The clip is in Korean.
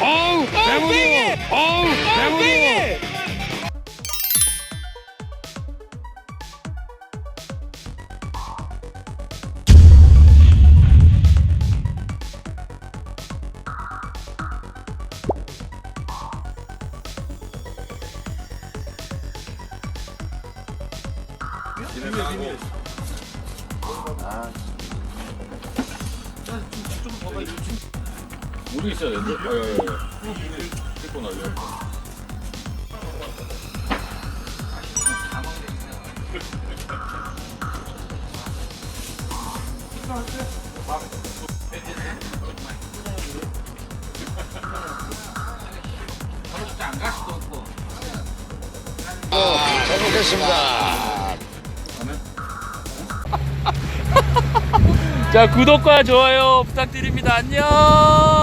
어우 대문이 어우 대문이 물이 있어야 되는데? 어, 예, 예, 예. 찍고 날려. 잘 먹겠습니다 자 구독과 좋아요 부탁드립니다. 안녕.